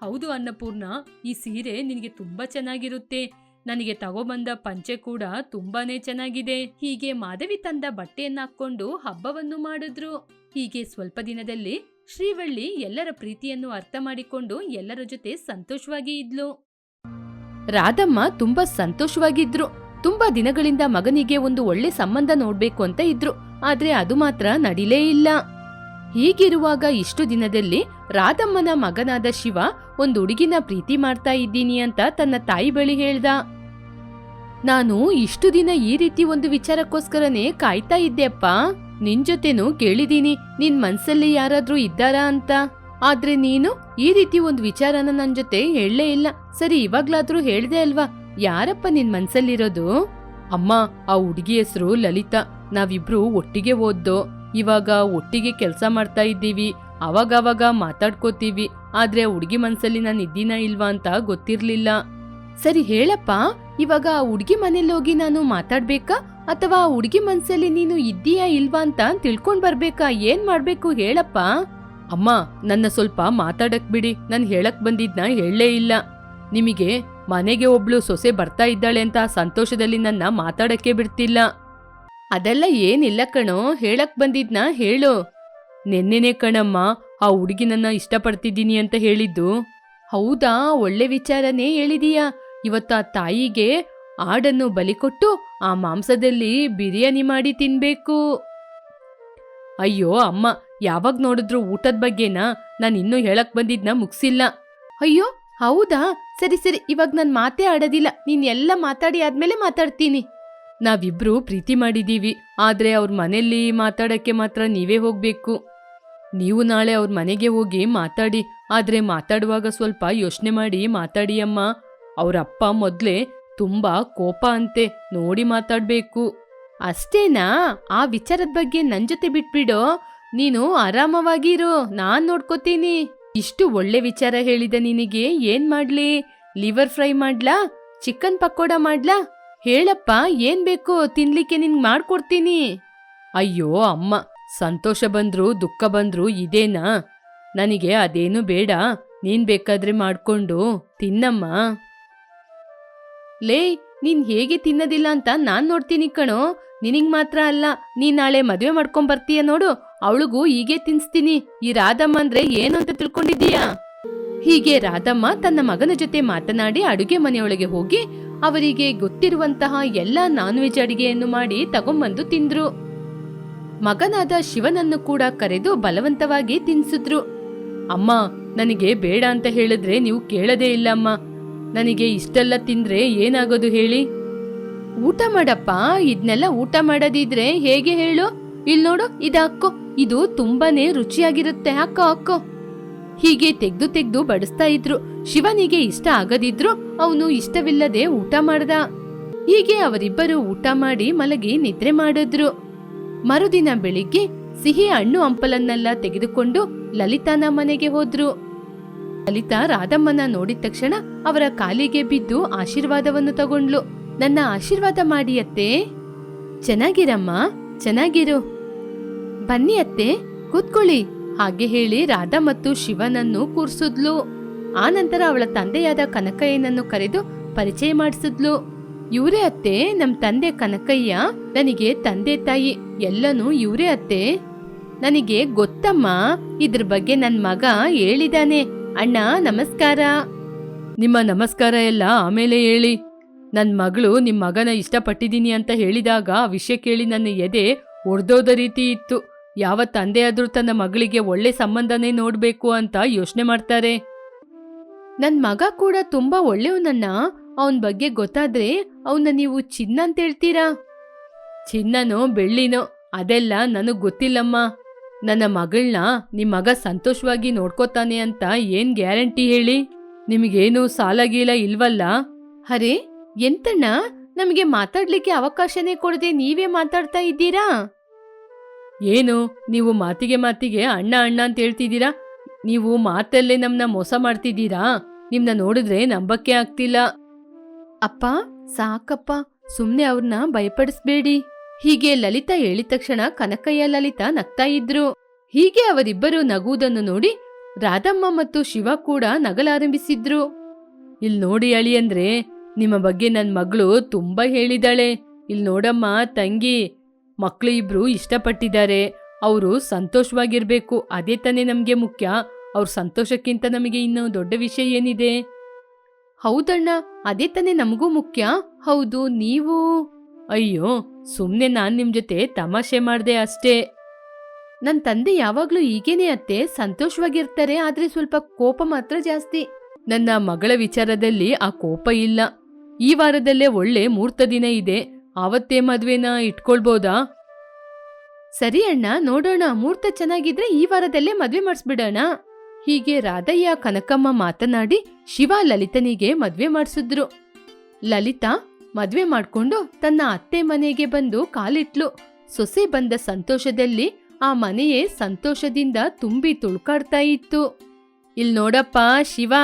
ಹೌದು ಅನ್ನಪೂರ್ಣ, ಈ ಸೀರೆ ನಿನಗೆ ತುಂಬಾ ಚೆನ್ನಾಗಿರುತ್ತೆ. ನನಗೆ ತಗೊಬಂದ ಪಂಚೆ ಕೂಡ ತುಂಬಾನೇ ಚೆನ್ನಾಗಿದೆ. ಹೀಗೆ ಮಾಧವಿ ತಂದ ಬಟ್ಟೆಯನ್ನ ಹಾಕೊಂಡು ಹಬ್ಬವನ್ನು ಮಾಡಿದ್ರು. ಹೀಗೆ ಸ್ವಲ್ಪ ದಿನದಲ್ಲಿ ಶ್ರೀವಳ್ಳಿ ಎಲ್ಲರ ಪ್ರೀತಿಯನ್ನು ಅರ್ಥ ಮಾಡಿಕೊಂಡು ಎಲ್ಲರ ಜೊತೆ ಸಂತೋಷವಾಗಿ ಇದ್ಲು. ರಾಧಮ್ಮ ತುಂಬಾ ಸಂತೋಷವಾಗಿದ್ರು. ತುಂಬಾ ದಿನಗಳಿಂದ ಮಗನಿಗೆ ಒಂದು ಒಳ್ಳೆ ಸಂಬಂಧ ನೋಡ್ಬೇಕು ಅಂತ ಇದ್ರು. ಆದ್ರೆ ಅದು ಮಾತ್ರ ನಡಿಲೇ ಇಲ್ಲ. ಹೀಗಿರುವಾಗ ಇಷ್ಟು ದಿನದಲ್ಲಿ ರಾಧಮ್ಮನ ಮಗನಾದ ಶಿವ ಒಂದು ಹುಡುಗಿನ ಪ್ರೀತಿ ಮಾಡ್ತಾ ಇದ್ದೀನಿ ಅಂತ ತನ್ನ ತಾಯಿ ಬಳಿ ಹೇಳ್ದ. ನಾನು ಇಷ್ಟು ದಿನ ಈ ರೀತಿ ಒಂದು ವಿಚಾರಕ್ಕೋಸ್ಕರನೇ ಕಾಯ್ತಾ ಇದ್ದೆಪ್ಪ ನಿನ್ ಜೊತೆನೂ ಕೇಳಿದೀನಿ ನಿನ್ ಮನ್ಸಲ್ಲಿ ಯಾರಾದ್ರೂ ಇದ್ದಾರಾ ಅಂತ. ಆದ್ರೆ ನೀನು ಈ ರೀತಿ ಒಂದು ವಿಚಾರನ ನನ್ ಜೊತೆ ಹೇಳಲೇ ಇಲ್ಲ. ಸರಿ, ಇವಾಗ್ಲಾದ್ರೂ ಹೇಳ್ದೆ ಅಲ್ವಾ? ಯಾರಪ್ಪ ನಿನ್ ಮನ್ಸಲ್ಲಿರೋದು? ಅಮ್ಮ, ಆ ಹುಡುಗಿ ಹೆಸರು ಲಲಿತಾ. ನಾವಿಬ್ರು ಒಟ್ಟಿಗೆ ಓದ್ದು, ಇವಾಗ ಒಟ್ಟಿಗೆ ಕೆಲಸ ಮಾಡ್ತಾ ಇದ್ದೀವಿ. ಅವಾಗವಾಗ ಮಾತಾಡ್ಕೋತೀವಿ. ಆದ್ರೆ ಹುಡುಗಿ ಮನ್ಸಲ್ಲಿ ನಾನು ಇದ್ದೀನ ಇಲ್ವಾ ಅಂತ ಗೊತ್ತಿರ್ಲಿಲ್ಲ. ಸರಿ, ಹೇಳಪ್ಪ. ಇವಾಗ ಹುಡುಗಿ ಮನೇಲಿ ಹೋಗಿ ನಾನು ಮಾತಾಡ್ಬೇಕಾ? ಅಥವಾ ಆ ಹುಡುಗಿ ಮನ್ಸಲ್ಲಿ ನೀನು ಇದ್ದೀಯಾ ಇಲ್ವಾ ಅಂತ ತಿಳ್ಕೊಂಡ್ ಬರ್ಬೇಕಾ? ಏನ್ ಮಾಡ್ಬೇಕು ಹೇಳಪ್ಪ. ಅಮ್ಮ, ನನ್ನ ಸ್ವಲ್ಪ ಮಾತಾಡಕ್ ಬಿಡಿ. ನಾನು ಹೇಳಕ್ ಬಂದಿದ್ನ ಹೇಳಲೇ ಇಲ್ಲ. ನಿಮಗೆ ಮನೆಗೆ ಒಬ್ಳು ಸೊಸೆ ಬರ್ತಾ ಇದ್ದಾಳೆ ಅಂತ ಸಂತೋಷದಲ್ಲಿ ನನ್ನ ಮಾತಾಡಕ್ಕೆ ಬಿಡ್ತಿಲ್ಲ. ಅದೆಲ್ಲ ಏನಿಲ್ಲ ಕಣೋ. ಹೇಳಕ್ ಬಂದಿದ್ನ ಹೇಳು. ನೆನ್ನೆನೆ ಕಣಮ್ಮ, ಆ ಹುಡುಗಿನನ್ನ ಇಷ್ಟಪಡ್ತಿದ್ದೀನಿ ಅಂತ ಹೇಳಿದ್ದು. ಹೌದಾ? ಒಳ್ಳೆ ವಿಚಾರನೇ ಹೇಳಿದೀಯಾ? ಇವತ್ತು ಆ ತಾಯಿಗೆ ಆಡನ್ನು ಬಲಿಕೊಟ್ಟು ಆ ಮಾಂಸದಲ್ಲಿ ಬಿರಿಯಾನಿ ಮಾಡಿ ತಿನ್ಬೇಕು. ಅಯ್ಯೋ ಅಮ್ಮ, ಯಾವಾಗ ನೋಡಿದ್ರು ಊಟದ ಬಗ್ಗೆನಾ? ನಾನು ಇನ್ನೂ ಹೇಳಕ್ ಬಂದಿದ್ನ ಮುಗಿಸಿಲ್ಲ. ಅಯ್ಯೋ, ಹೌದಾ? ಸರಿ ಸರಿ, ಇವಾಗ ನಾನು ಮಾತೇ ಆಡೋದಿಲ್ಲ. ನೀನ್ ಎಲ್ಲ ಮಾತಾಡಿ ಆದ್ಮೇಲೆ ಮಾತಾಡ್ತೀನಿ. ನಾವಿಬ್ರು ಪ್ರೀತಿ ಮಾಡಿದೀವಿ. ಆದ್ರೆ ಅವ್ರ ಮನೆಯಲ್ಲಿ ಮಾತಾಡಕ್ಕೆ ಮಾತ್ರ ನೀವೇ ಹೋಗ್ಬೇಕು. ನೀವು ನಾಳೆ ಅವ್ರ ಮನೆಗೆ ಹೋಗಿ ಮಾತಾಡಿ. ಆದ್ರೆ ಮಾತಾಡುವಾಗ ಸ್ವಲ್ಪ ಯೋಚನೆ ಮಾಡಿ ಮಾತಾಡಿ ಅಮ್ಮ. ಅವ್ರ ಮೊದಲೇ ತುಂಬಾ ಕೋಪ ಅಂತೆ ನೋಡಿ ಮಾತಾಡ್ಬೇಕು. ಅಷ್ಟೇನಾ? ಆ ವಿಚಾರದ ಬಗ್ಗೆ ನನ್ ಜೊತೆ ಬಿಟ್ಬಿಡು? ನೀನು ಆರಾಮವಾಗಿರು ನಾನ್ ನೋಡ್ಕೋತೀನಿ. ಇಷ್ಟು ಒಳ್ಳೆ ವಿಚಾರ ಹೇಳಿದ ನಿನಗೆ ಏನ್ ಮಾಡ್ಲಿ? ಲಿವರ್ ಫ್ರೈ ಮಾಡ್ಲಾ? ಚಿಕನ್ ಪಕೋಡ ಮಾಡ್ಲಾ? ಹೇಳಪ್ಪ, ಏನ್ ಬೇಕು? ತಿನ್ಲಿಕ್ಕೆ ನಿನ್ಗೆ ಮಾಡ್ಕೊಡ್ತೀನಿ. ಅಯ್ಯೋ ಅಮ್ಮ, ಸಂತೋಷ ಬಂದ್ರು ದುಃಖ ಬಂದ್ರು ಇದೇನಾ? ನನಗೆ ಅದೇನು ಬೇಡ, ನೀನ್ ಬೇಕಾದ್ರೆ ಮಾಡ್ಕೊಂಡು ತಿನ್ನಮ್ಮ. ಲೇ, ನೀನ್ ಹೇಗೆ ತಿನ್ನೋದಿಲ್ಲ ಅಂತ ನಾನ್ ನೋಡ್ತೀನಿ ಕಣೋ. ನಿನಗ್ ಮಾತ್ರ ಅಲ್ಲ ನೀ ನಾಳೆ ಮದುವೆ ಮಾಡ್ಕೊಂಡ್ ಬರ್ತೀಯ ನೋಡು. ಅವಳಿಗೂ ಹೀಗೆ ತಿನ್ಸ್ತೀನಿ. ಈ ರಾಧಮ್ಮ ಅಂದ್ರೆ ಏನು ಅಂತ ತಿಳ್ಕೊಂಡಿದ್ದೀಯಾ? ಹೀಗೆ ರಾಧಮ್ಮ ತನ್ನ ಮಗನ ಜೊತೆ ಮಾತನಾಡಿ ಅಡುಗೆ ಮನೆಯೊಳಗೆ ಹೋಗಿ ಅವರಿಗೆ ಗೊತ್ತಿರುವಂತಹ ಎಲ್ಲಾ ನಾನ್ ವೆಜ್ ಅಡಿಗೆಯನ್ನು ಮಾಡಿ ತಗೊಂಬಂದು ತಿಂದ್ರು. ಮಗನಾದ ಶಿವನನ್ನು ಕೂಡ ಕರೆದು ಬಲವಂತವಾಗಿ ತಿನ್ಸಿದ್ರು. ಅಮ್ಮ, ನನಗೆ ಬೇಡ ಅಂತ ಹೇಳಿದ್ರೆ ನೀವು ಕೇಳದೇ ಇಲ್ಲ ಅಮ್ಮ. ನನಗೆ ಇಷ್ಟೆಲ್ಲ ತಿಂದ್ರೆ ಏನಾಗೋದು ಹೇಳಿ? ಊಟ ಮಾಡಪ್ಪ ಇದನ್ನೆಲ್ಲ ಊಟ ಮಾಡೋದಿದ್ರೆ ಹೇಗೆ ಹೇಳು? ಇಲ್ ನೋಡು, ಇದ ಹಾಕೋ. ಇದು ತುಂಬಾನೇ ರುಚಿಯಾಗಿರುತ್ತೆ. ಹಾಕೋ ಹಾಕೋ. ಹೀಗೆ ತೆಗ್ದು ತೆಗ್ದು ಬಡಿಸ್ತಾ ಇದ್ರು. ಶಿವನಿಗೆ ಇಷ್ಟ ಆಗದಿದ್ರು ಅವನು ಇಷ್ಟವಿಲ್ಲದೆ ಊಟ ಮಾಡ್ದ. ಹೀಗೆ ಅವರಿಬ್ಬರು ಊಟ ಮಾಡಿ ಮಲಗಿ ನಿದ್ರೆ ಮಾಡಿದ್ರು. ಮರುದಿನ ಬೆಳಿಗ್ಗೆ ಸಿಹಿ ಹಣ್ಣು ಹಂಪಲನ್ನೆಲ್ಲ ತೆಗೆದುಕೊಂಡು ಲಲಿತಾನ ಮನೆಗೆ ಹೋದ್ರು. ಲಲಿತಾ ರಾಧಮ್ಮನ ನೋಡಿದ ತಕ್ಷಣ ಅವರ ಕಾಲಿಗೆ ಬಿದ್ದು ಆಶೀರ್ವಾದವನ್ನು ತಗೊಂಡ್ಲು ನನ್ನ ಆಶೀರ್ವಾದ ಮಾಡಿ ಅತ್ತೆ. ಚೆನ್ನಾಗಿರಮ್ಮ, ಚೆನ್ನಾಗಿರು. ಬನ್ನಿ ಅತ್ತೆ, ಕೂತ್ಕೊಳ್ಳಿ, ಹಾಗೆ ಹೇಳಿ ರಾಧ ಮತ್ತು ಶಿವನನ್ನು ಕೂರ್ಸಿದ್ಲು. ನಂತರ ಅವಳ ತಂದೆಯಾದ ಕನಕಯ್ಯನನ್ನು ಕರೆದು ಪರಿಚಯ ಮಾಡಿಸಿದ್ಲು. ಇವರೇ ಅತ್ತೆ, ನಮ್ ತಂದೆ ಕನಕಯ್ಯ, ನನಗೆ ತಂದೆ ತಾಯಿ, ಎಲ್ಲನೂ ಇವರೇ ಅತ್ತೆ. ನನಗೆ ಗೊತ್ತಮ್ಮ, ಇದ್ರ ಬಗ್ಗೆ ನನ್ನ ಮಗ ಹೇಳಿದಾನೆ. ಅಣ್ಣ, ನಮಸ್ಕಾರ. ನಿಮ್ಮ ನಮಸ್ಕಾರ ಎಲ್ಲ ಆಮೇಲೆ ಹೇಳಿ. ನನ್ ಮಗಳು ನಿಮ್ಮ ಮಗನ ಇಷ್ಟಪಟ್ಟಿದ್ದೀನಿ ಅಂತ ಹೇಳಿದಾಗ ಆ ವಿಷಯ ಕೇಳಿ ನನ್ನ ಎದೆ ಒಡ್ದೋದ ರೀತಿ ಇತ್ತು. ಯಾವ ತಂದೆ ಆದರೂ ತನ್ನ ಮಗಳಿಗೆ ಒಳ್ಳೆ ಸಂಬಂಧನೇ ನೋಡ್ಬೇಕು ಅಂತ ಯೋಚನೆ ಮಾಡ್ತಾರೆ. ನನ್ ಮಗ ಕೂಡ ತುಂಬಾ ಒಳ್ಳೆಯವನನ್ನ ಅವನ ಬಗ್ಗೆ ಗೊತ್ತಾದ್ರೆ ಅವನ್ನ ನೀವು ಚಿನ್ನ ಅಂತ ಹೇಳ್ತೀರಾ? ಚಿನ್ನನೋ, ಬೆಳ್ಳಿನೋ ಅದೆಲ್ಲ ನನಗ್ ಗೊತ್ತಿಲ್ಲಮ್ಮ. ನನ್ನ ಮಗಳನ್ನ ನಿಮ್ಮ ಮಗ ಸಂತೋಷವಾಗಿ ನೋಡ್ಕೋತಾನೆ ಅಂತ ಏನ್ ಗ್ಯಾರಂಟಿ ಹೇಳಿ? ನಿಮಗೇನು ಸಾಲ ಗೀಲ ಇಲ್ವಲ್ಲ? ಅರೆ ಎಂತಣ್ಣ? ನಮಗೆ ಮಾತಾಡ್ಲಿಕ್ಕೆ ಅವಕಾಶನೇ ಕೊಡದೆ ನೀವೇ ಮಾತಾಡ್ತಾ ಇದ್ದೀರಾ? ಏನು ನೀವು ಮಾತಿಗೆ ಮಾತಿಗೆ ಅಣ್ಣ ಅಣ್ಣ ಅಂತ ಹೇಳ್ತಿದ್ದೀರಾ? ನೀವು ಮಾತಲ್ಲೇ ನಮ್ನ ಮೋಸ ಮಾಡ್ತಿದ್ದೀರಾ? ನಿಮ್ನ ನೋಡಿದ್ರೆ ನಂಬಕ್ಕೆ ಆಗ್ತಿಲ್ಲ. ಅಪ್ಪ ಸಾಕಪ್ಪ. ಸುಮ್ನೆ ಅವ್ರನ್ನ ಭಯಪಡಿಸ್ಬೇಡಿ. ಹೀಗೆ ಲಲಿತಾ ಹೇಳಿದ ತಕ್ಷಣ ಕನಕಯ್ಯ, ಲಲಿತಾ ನಗ್ತಾ ಇದ್ರು. ಹೀಗೆ ಅವರಿಬ್ಬರು ನಗುವುದನ್ನು ನೋಡಿ ರಾಧಮ್ಮ ಮತ್ತು ಶಿವ ಕೂಡ ನಗಲಾರಂಭಿಸಿದ್ರು. ಇಲ್ ನೋಡಿ ಅಳಿ ಅಂದ್ರೆ ನಿಮ್ಮ ಬಗ್ಗೆ ನನ್ ಮಗಳು ತುಂಬಾ ಹೇಳಿದಾಳೆ. ಇಲ್ ನೋಡಮ್ಮ, ತಂಗಿ, ಮಕ್ಳು ಇಬ್ರು ಇಷ್ಟಪಟ್ಟಿದ್ದಾರೆ. ಅವರು ಸಂತೋಷವಾಗಿರ್ಬೇಕು. ಅದೇ ತಾನೇ ನಮ್ಗೆ ಮುಖ್ಯ. ಅವ್ರ ಸಂತೋಷಕ್ಕಿಂತ ನಮಗೆ ಇನ್ನೂ ದೊಡ್ಡ ವಿಷಯ ಏನಿದೆ? ಹೌದಣ್ಣ, ಅದೇ ತಾನೇ ನಮಗೂ ಮುಖ್ಯ. ಹೌದು, ನೀವು? ಅಯ್ಯೋ ಸುಮ್ನೆ ನಾನು ನಿಮ್ ಜೊತೆ ತಮಾಷೆ ಮಾಡ್ದೆ ಅಷ್ಟೇ. ನನ್ ತಂದೆ ಯಾವಾಗ್ಲೂ ಈಗೇನೆ ಅತ್ತೆ, ಸಂತೋಷವಾಗಿರ್ತಾರೆ, ಆದ್ರೆ ಸ್ವಲ್ಪ ಕೋಪ ಮಾತ್ರ ಜಾಸ್ತಿ. ನನ್ನ ಮಗಳ ವಿಚಾರದಲ್ಲಿ ಆ ಕೋಪ ಇಲ್ಲ. ಈ ವಾರದಲ್ಲೇ ಒಳ್ಳೆ ಮೂರ್ತ ದಿನ ಇದೆ. ಆವತ್ತೇ ಮದ್ವೆನ ಇಟ್ಕೊಳ್ಬೋದಾ? ಸರಿ ಅಣ್ಣ, ನೋಡೋಣ. ಮೂರ್ತ ಚೆನ್ನಾಗಿದ್ರೆ ಈ ವಾರದಲ್ಲೇ ಮದ್ವೆ ಮಾಡಿಸ್ಬಿಡೋಣ. ಹೀಗೆ ರಾಧಯ್ಯ, ಕನಕಮ್ಮ ಮಾತನಾಡಿ ಶಿವ ಲಲಿತನಿಗೆ ಮದ್ವೆ ಮಾಡಿಸಿದ್ರು. ಲಲಿತಾ ಮದ್ವೆ ಮಾಡ್ಕೊಂಡು ತನ್ನ ಅತ್ತೆ ಮನೆಗೆ ಬಂದು ಕಾಲಿಟ್ಲು. ಸೊಸೆ ಬಂದ ಸಂತೋಷದಲ್ಲಿ ಆ ಮನೆಯೇ ಸಂತೋಷದಿಂದ ತುಂಬಿ ತುಳ್ಕಾಡ್ತಾ ಇತ್ತು. ಇಲ್ ನೋಡಪ್ಪ, ಶಿವ,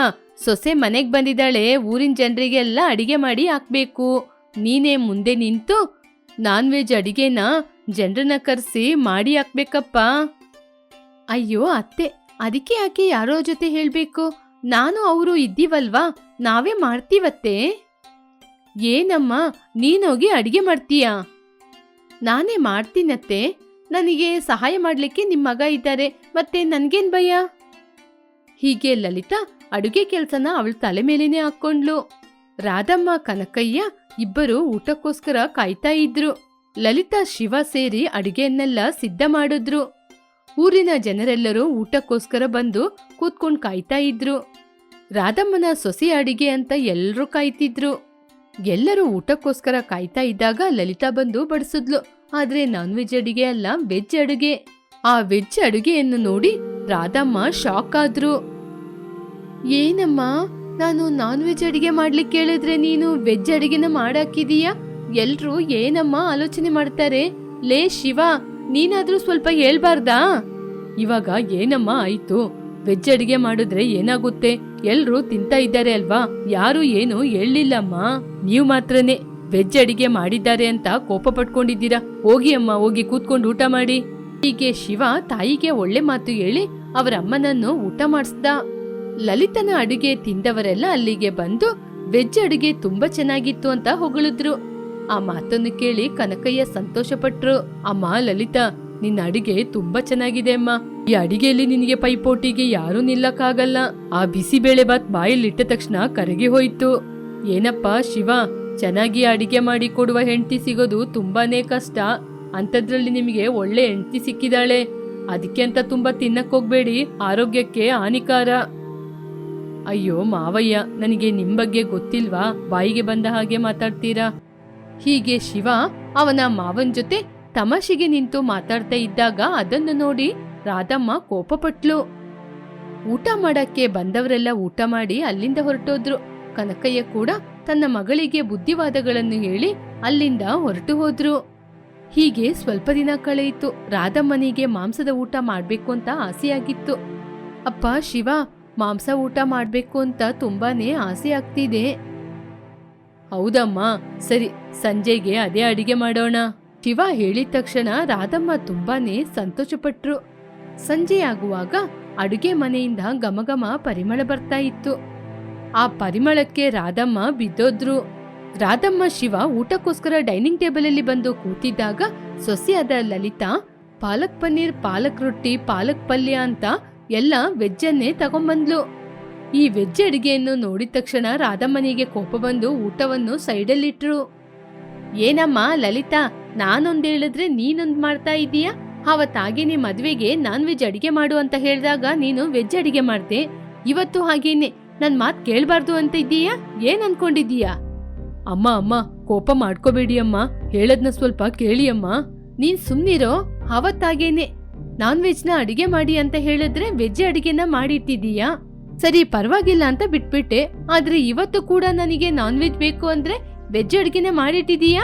ಸೊಸೆ ಮನೆಗ್ ಬಂದಿದ್ದಾಳೆ, ಊರಿನ ಜನರಿಗೆಲ್ಲ ಅಡಿಗೆ ಮಾಡಿ ಹಾಕ್ಬೇಕು. ನೀನೇ ಮುಂದೆ ನಿಂತು ನಾನ್ ವೆಜ್ ಅಡಿಗೆನ ಜನರನ್ನ ಕರೆಸಿ ಮಾಡಿ ಹಾಕ್ಬೇಕಪ್ಪ. ಅಯ್ಯೋ, ಅತ್ತೆ, ಅದಕ್ಕೆ ಯಾಕೆ ಯಾರೋ ಜೊತೆ ಹೇಳ್ಬೇಕು? ನಾನು ಅವರು ಇದ್ದೀವಲ್ವಾ? ನಾವೇ ಮಾಡ್ತೀವತ್ತೆ? ಏನಮ್ಮ, ನೀನೋಗಿ ಅಡಿಗೆ ಮಾಡ್ತೀಯಾ? ನಾನೇ ಮಾಡ್ತೀನತ್ತೆ. ನನಗೆ ಸಹಾಯ ಮಾಡಲಿಕ್ಕೆ ನಿಮ್ಮ ಮಗ ಇದ್ದಾರೆ, ಮತ್ತೆ ನನ್ಗೇನ್ ಭಯ? ಹೀಗೆ ಲಲಿತಾ ಅಡುಗೆ ಕೆಲಸನ ಅವಳ ತಲೆ ಮೇಲೇನೆ ಹಾಕೊಂಡ್ಲು ರಾಧಮ್ಮ, ಕನಕಯ್ಯ ಇಬ್ಬರು ಊಟಕ್ಕೋಸ್ಕರ ಕಾಯ್ತಾ ಇದ್ರು. ಲಲಿತಾ, ಶಿವ ಸೇರಿ ಅಡುಗೆಯನ್ನೆಲ್ಲ ಸಿದ್ಧ ಮಾಡಿದ್ರು. ಊರಿನ ಜನರೆಲ್ಲರೂ ಊಟಕ್ಕೋಸ್ಕರ ಬಂದು ಕೂತ್ಕೊಂಡು ಕಾಯ್ತಾ ಇದ್ರು. ರಾಧಮ್ಮನ ಸೊಸೆ ಅಡಿಗೆ ಅಂತ ಎಲ್ಲರೂ ಕಾಯ್ತಿದ್ರು. ಎಲ್ಲರೂ ಊಟಕ್ಕೋಸ್ಕರ ಕಾಯ್ತಾ ಇದ್ದಾಗ ಲಲಿತಾ ಬಂದು ಬಡಿಸಿದ್ಲು. ಆದ್ರೆ ನಾನ್ ವೆಜ್ ಅಡಿಗೆ ಅಲ್ಲ ವೆಜ್ ಅಡುಗೆ. ಆ ವೆಜ್ ಅಡುಗೆಯನ್ನು ನೋಡಿ ರಾಧಮ್ಮ ಶಾಕ್ ಆದ್ರು. ಏನಮ್ಮ, ನಾನು ನಾನ್ ವೆಜ್ ಅಡಿಗೆ ಮಾಡ್ಲಿಕ್ಕೆ ಹೇಳಿದ್ರೆ ನೀನು ವೆಜ್ ಅಡಿಗೆನ ಮಾಡಾಕಿದೀಯಾ? ಎಲ್ರೂ ಏನಮ್ಮ ಆಲೋಚನೆ ಮಾಡ್ತಾರೆ? ಲೇ ಶಿವ, ನೀನಾದ್ರೂ ಸ್ವಲ್ಪ ಹೇಳ್ಬಾರ್ದಾ? ಇವಾಗ ಏನಮ್ಮ ಆಯ್ತು? ವೆಜ್ ಅಡಿಗೆ ಮಾಡಿದ್ರೆ ಏನಾಗುತ್ತೆ? ಎಲ್ರೂ ತಿಂತಾ ಇದ್ದಾರೆ ಅಲ್ವಾ? ಯಾರು ಏನು ಹೇಳಿಲ್ಲಮ್ಮ ನೀವು ಮಾತ್ರನೇ ವೆಜ್ ಅಡಿಗೆ ಮಾಡಿದ್ದಾರೆ ಅಂತ ಕೋಪ ಪಟ್ಕೊಂಡಿದ್ದೀರಾ ಹೋಗಿ ಅಮ್ಮ, ಹೋಗಿ ಕೂತ್ಕೊಂಡು ಊಟ ಮಾಡಿ. ಹೀಗೆ ಶಿವ ತಾಯಿಗೆ ಒಳ್ಳೆ ಮಾತು ಹೇಳಿ ಅವರ ಅಮ್ಮನನ್ನು ಊಟ ಮಾಡಿಸ್ದ. ಲಲಿತನ ಅಡುಗೆ ತಿಂದವರೆಲ್ಲ ಅಲ್ಲಿಗೆ ಬಂದು ವೆಜ್ ಅಡುಗೆ ತುಂಬಾ ಚೆನ್ನಾಗಿತ್ತು ಅಂತ ಹೊಗಳಿದ್ರು. ಆ ಮಾತನ್ನು ಕೇಳಿ ಕನಕಯ್ಯ ಸಂತೋಷಪಟ್ರು. ಅಮ್ಮ, ಲಲಿತಾ, ನಿನ್ನ ಅಡಿಗೆ ತುಂಬಾ ಚೆನ್ನಾಗಿದೆ ಅಮ್ಮ. ಈ ಅಡಿಗೆಯಲ್ಲಿ ನಿನಗೆ ಪೈಪೋಟಿಗೆ ಯಾರೂ ನಿಲ್ಲಕ್ಕಾಗಲ್ಲ. ಆ ಬಿಸಿಬೇಳೆ ಬಾತ್ ಬಾಯಲ್ಲಿಟ್ಟ ತಕ್ಷಣ ಕರಗಿ ಹೋಯ್ತು. ಏನಪ್ಪ ಶಿವ, ಚೆನ್ನಾಗಿ ಅಡಿಗೆ ಮಾಡಿ ಕೊಡುವ ಹೆಂಡತಿ ಸಿಗೋದು ತುಂಬಾನೇ ಕಷ್ಟ. ಅಂಥದ್ರಲ್ಲಿ ನಿಮಗೆ ಒಳ್ಳೆ ಹೆಂಡತಿ ಸಿಕ್ಕಿದಾಳೆ. ಅದಕ್ಕೆ ಅಂತ ತುಂಬಾ ತಿನ್ನಕ್ ಹೋಗ್ಬೇಡಿ, ಆರೋಗ್ಯಕ್ಕೆ ಹಾನಿಕಾರ. ಅಯ್ಯೋ ಮಾವಯ್ಯ, ನನಗೆ ನಿಮ್ ಬಗ್ಗೆ ಗೊತ್ತಿಲ್ವಾ? ಬಾಯಿಗೆ ಬಂದ ಹಾಗೆ ಮಾತಾಡ್ತೀರಾ? ಹೀಗೆ ಶಿವ, ಅವನ ಮಾವನ್ ಜೊತೆ ತಮಾಷೆಗೆ ನಿಂತು ಮಾತಾಡ್ತಾ ಇದ್ದಾಗ ಅದನ್ನು ನೋಡಿ ರಾಧಮ್ಮ ಕೋಪಪಟ್ಲು. ಊಟ ಮಾಡಕ್ಕೆ ಬಂದವರೆಲ್ಲ ಊಟ ಮಾಡಿ ಅಲ್ಲಿಂದ ಹೊರಟೋದ್ರು. ಕನಕಯ್ಯ ಕೂಡ ತನ್ನ ಮಗಳಿಗೆ ಬುದ್ಧಿವಾದಗಳನ್ನು ಹೇಳಿ ಅಲ್ಲಿಂದ ಹೊರಟು ಹೋದ್ರು. ಹೀಗೆ ಸ್ವಲ್ಪ ದಿನ ಕಳೆಯಿತು. ರಾಧಮ್ಮನಿಗೆ ಮಾಂಸದ ಊಟ ಮಾಡ್ಬೇಕು ಅಂತ ಆಸೆಯಾಗಿತ್ತು. ಅಪ್ಪ, ಶಿವ, ಮಾಂಸ ಊಟ ಮಾಡ್ಬೇಕು ಅಂತ ತುಂಬಾನೇ ಆಸೆ ಆಗ್ತಿದೆ ಹೌದಮ್ಮ, ಸರಿ, ಸಂಜೆಗೆ ಅದೇ ಅಡಿಗೆ ಮಾಡೋಣ. ಶಿವ ಹೇಳಿದ ತಕ್ಷಣ ರಾಧಮ್ಮ ತುಂಬಾನೇ ಸಂತೋಷಪಟ್ರು. ಸಂಜೆ ಆಗುವಾಗ ಅಡುಗೆ ಮನೆಯಿಂದ ಗಮಗಮ ಪರಿಮಳ ಬರ್ತಾ ಇತ್ತು. ಆ ಪರಿಮಳಕ್ಕೆ ರಾಧಮ್ಮ ಬಿದ್ದೋದ್ರು. ರಾಧಮ್ಮ ಶಿವ ಊಟಕ್ಕೋಸ್ಕರ ಡೈನಿಂಗ್ ಟೇಬಲ್ ಅಲ್ಲಿ ಬಂದು ಕೂತಿದ್ದಾಗ ಸೊಸೆಯಾದ ಲಲಿತಾ, ಪಾಲಕ್ ಪನ್ನೀರ್, ಪಾಲಕ್ ರೊಟ್ಟಿ, ಪಾಲಕ್ ಪಲ್ಯ ಅಂತ ಎಲ್ಲ ವೆಜ್ಜನ್ನೇ ತಗೊಂಬಂದ್ಲು. ಈ ವೆಜ್ ಅಡಿಗೆಯನ್ನು ನೋಡಿದ ತಕ್ಷಣ ರಾಧಮ್ಮನಿಗೆ ಕೋಪ ಬಂದು ಊಟವನ್ನು ಸೈಡಲ್ಲಿಟ್ರು. ಏನಮ್ಮ ಲಲಿತಾ, ನಾನೊಂದು ಹೇಳಿದ್ರೆ ನೀನೊಂದ್ ಮಾಡ್ತಾ ಇದೀಯಾ? ಅವತ್ತಾಗೇನೆ ಮದುವೆಗೆ ನಾನ್ ವೆಜ್ ಅಡಿಗೆ ಮಾಡು ಅಂತ ಹೇಳಿದಾಗ ನೀನು ವೆಜ್ ಅಡಿಗೆ ಮಾಡ್ದೆ. ಇವತ್ತು ಹಾಗೇನೆ. ನನ್ ಮಾತ್ ಕೇಳ್ಬಾರ್ದು ಅಂತ ಇದ್ದೀಯಾ? ಏನ್ ಅನ್ಕೊಂಡಿದ್ದೀಯಾ? ಅಮ್ಮ ಅಮ್ಮ, ಕೋಪ ಮಾಡ್ಕೋಬೇಡಿ ಅಮ್ಮ. ಹೇಳದ್ನ ಸ್ವಲ್ಪ ಕೇಳಿ ಅಮ್ಮ. ನೀನ್ ಸುಮ್ನಿರೋ? ಅವತ್ತಾಗೇನೆ. ನಾನ್ ವೆಜ್ನ ಅಡಿಗೆ ಮಾಡಿ ಅಂತ ಹೇಳಿದ್ರೆ ವೆಜ್ ಅಡಿಗೆನ ಮಾಡಿಟ್ಟಿದೀಯಾ ಸರಿ, ಪರವಾಗಿಲ್ಲ ಅಂತ ಬಿಟ್ಬಿಟ್ಟೆ. ಆದ್ರೆ ಇವತ್ತು ಕೂಡ ನನಗೆ ನಾನ್ ವೆಜ್ ಬೇಕು ಅಂದ್ರೆ ವೆಜ್ ಅಡಿಗೆನ ಮಾಡಿಟ್ಟಿದೀಯಾ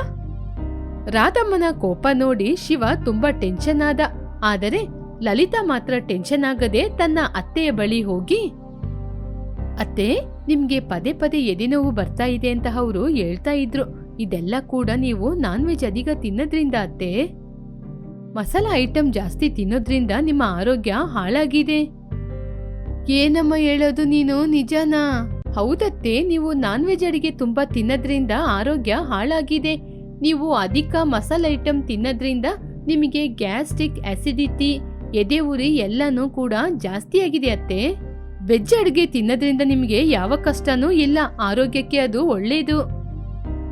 ರಾಧಮ್ಮನ ಕೋಪ ನೋಡಿ ಶಿವ ತುಂಬಾ ಟೆನ್ಷನ್ ಆದ. ಆದರೆ ಲಲಿತಾ ಮಾತ್ರ ಟೆನ್ಷನ್ ಆಗದೆ ತನ್ನ ಅತ್ತೆಯ ಬಳಿ ಹೋಗಿ, ಅತ್ತೆ, ನಿಮ್ಗೆ ಪದೇ ಪದೇ ಎದೆನೋವು ಬರ್ತಾ ಇದೆ ಅಂತ ಅವರು ಹೇಳ್ತಾ ಇದ್ರು. ಇದೆಲ್ಲ ಕೂಡ ನೀವು ನಾನ್ ವೆಜ್ ಅಧಿಕ ತಿನ್ನೋದ್ರಿಂದ ಅತ್ತೆ. ಮಸಾಲ ಐಟಮ್ ಜಾಸ್ತಿ ತಿನ್ನೋದ್ರಿಂದ ನಿಮ್ಮ ಆರೋಗ್ಯ ಹಾಳಾಗಿದೆ. ಏನಮ್ಮ ಹೇಳೋದು ನೀನು? ನಿಜನಾ? ಹೌದತ್ತೆ, ನೀವು ನಾನ್ ವೆಜ್ ಅಡಿಗೆ ತುಂಬಾ ತಿನ್ನೋದ್ರಿಂದ ಆರೋಗ್ಯ ಹಾಳಾಗಿದೆ. ನೀವು ಅಧಿಕ ಮಸಾಲೆ ಐಟಮ್ ತಿನ್ನೋದ್ರಿಂದ ನಿಮಗೆ ಗ್ಯಾಸ್ಟ್ರಿಕ್ ಆಸಿಡಿಟಿ, ಎದೆ ಉರಿ ಎಲ್ಲನೂ ಕೂಡ ಜಾಸ್ತಿ ಆಗಿದೆ ಅತ್ತೆ. ವೆಜ್ ಅಡುಗೆ ತಿನ್ನೋದ್ರಿಂದ ನಿಮಗೆ ಯಾವ ಕಷ್ಟನೂ ಇಲ್ಲ, ಆರೋಗ್ಯಕ್ಕೆ ಅದು ಒಳ್ಳೇದು.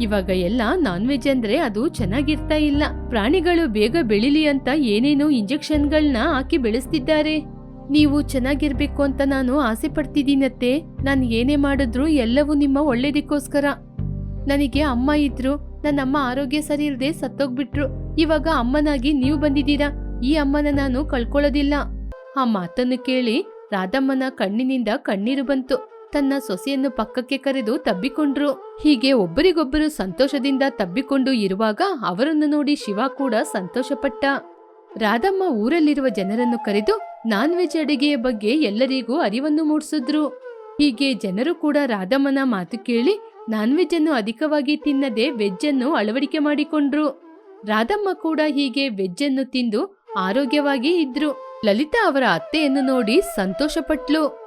ಇವಾಗ ಎಲ್ಲ ನಾನ್ ವೆಜ್ ಅಂದ್ರೆ ಅದು ಚೆನ್ನಾಗಿರ್ತಾ ಇಲ್ಲ. ಪ್ರಾಣಿಗಳು ಬೇಗ ಬೆಳಿಲಿ ಅಂತ ಏನೇನೋ ಇಂಜೆಕ್ಷನ್ಗಳನ್ನ ಹಾಕಿ ಬೆಳೆಸ್ತಿದ್ದಾರೆ. ನೀವು ಚೆನ್ನಾಗಿರ್ಬೇಕು ಅಂತ ನಾನು ಆಸೆ ಪಡ್ತಿದ್ದೀನತ್ತೆ ನಾನು ಏನೇ ಮಾಡಿದ್ರು ಎಲ್ಲವೂ ನಿಮ್ಮ ಒಳ್ಳೇದಕ್ಕೋಸ್ಕರ. ನನಗೆ ಅಮ್ಮ ಇದ್ರು ನನ್ನಮ್ಮ ಆರೋಗ್ಯ ಸರಿ ಇಲ್ಲದೆ ಸತ್ತೋಗ್ಬಿಟ್ರು. ಇವಾಗ ಅಮ್ಮನಾಗಿ ನೀವು ಬಂದಿದ್ದೀರಾ? ಈ ಅಮ್ಮನ ನಾನು ಕಳ್ಕೊಳ್ಳೋದಿಲ್ಲ. ಆ ಮಾತನ್ನು ಕೇಳಿ ರಾಧಮ್ಮನ ಕಣ್ಣಿನಿಂದ ಕಣ್ಣೀರು ಬಂತು. ತನ್ನ ಸೊಸೆಯನ್ನು ಪಕ್ಕಕ್ಕೆ ಕರೆದು ತಬ್ಬಿಕೊಂಡ್ರು. ಹೀಗೆ ಒಬ್ಬರಿಗೊಬ್ಬರು ಸಂತೋಷದಿಂದ ತಬ್ಬಿಕೊಂಡು ಇರುವಾಗ ಅವರನ್ನು ನೋಡಿ ಶಿವ ಕೂಡ ಸಂತೋಷಪಟ್ಟ. ರಾಧಮ್ಮ ಊರಲ್ಲಿರುವ ಜನರನ್ನು ಕರೆದು ನಾನ್ ವೆಜ್ ಅಡಿಗೆಯ ಬಗ್ಗೆ ಎಲ್ಲರಿಗೂ ಅರಿವನ್ನು ಮೂಡಿಸಿದ್ರು. ಹೀಗೆ ಜನರು ಕೂಡ ರಾಧಮ್ಮನ ಮಾತು ಕೇಳಿ ನಾನ್ ವೆಜ್ ಅನ್ನು ಅಧಿಕವಾಗಿ ತಿನ್ನದೆ ವೆಜ್ ಅನ್ನು ಅಳವಡಿಕೆ ಮಾಡಿಕೊಂಡ್ರು. ರಾಧಮ್ಮ ಕೂಡ ಹೀಗೆ ವೆಜ್ ಅನ್ನು ತಿಂದು ಆರೋಗ್ಯವಾಗಿ ಇದ್ರು. ಲಲಿತಾ ಅವರ ಅತ್ತೆಯನ್ನು ನೋಡಿ ಸಂತೋಷಪಟ್ಲು.